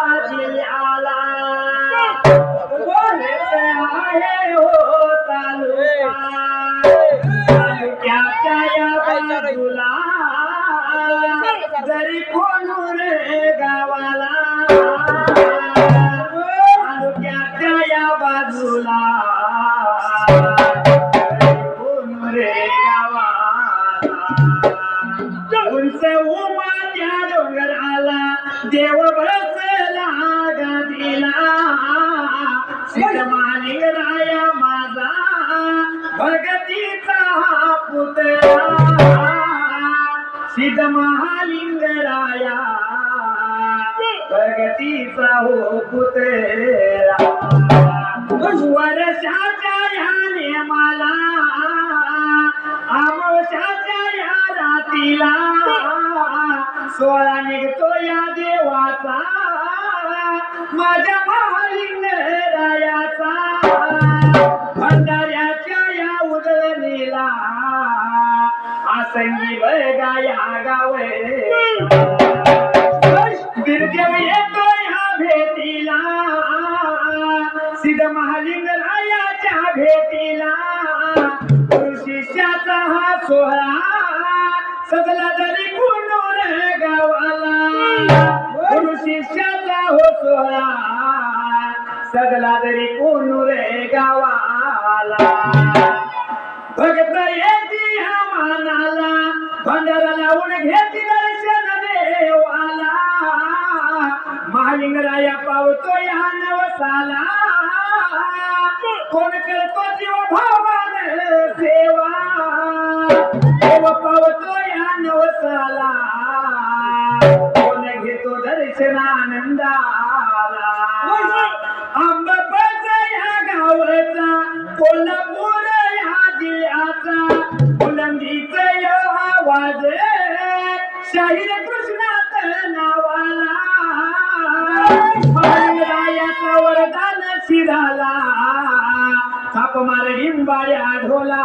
आजी आला। आहे हो तालुका। जरी कोणूर गावाला सिद्ध महालिंगराया प्रगतीचा हो पुतळा वर्षाच्या ह्या मला आमोशाच्या ह्या रातीला सोळा निघतो या देवाचा। माझ्या महालिंग हा सोहळा सजला तरी कुणूर गावाला. गुरु शिष्याचा हो सोहळा सजला तरी कुणूर गावाला. भगत येती हा मानाला भंडारा लावून घेती दर्शन देवाला. महालिंगराया पावतो या नवसाला. कोण करतो जीव भावान सेवा? देव पावतो या नवसाला. कोण घेतो दर्शन आनंदाला आंबापाचा या गावचा कोल्हापूर या जिल्ह्याचा. बुलंदीच आवाज शाहीर कृष्णा शिराला. थाप मार डिंबाळ्या ढोला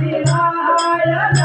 रे गावाला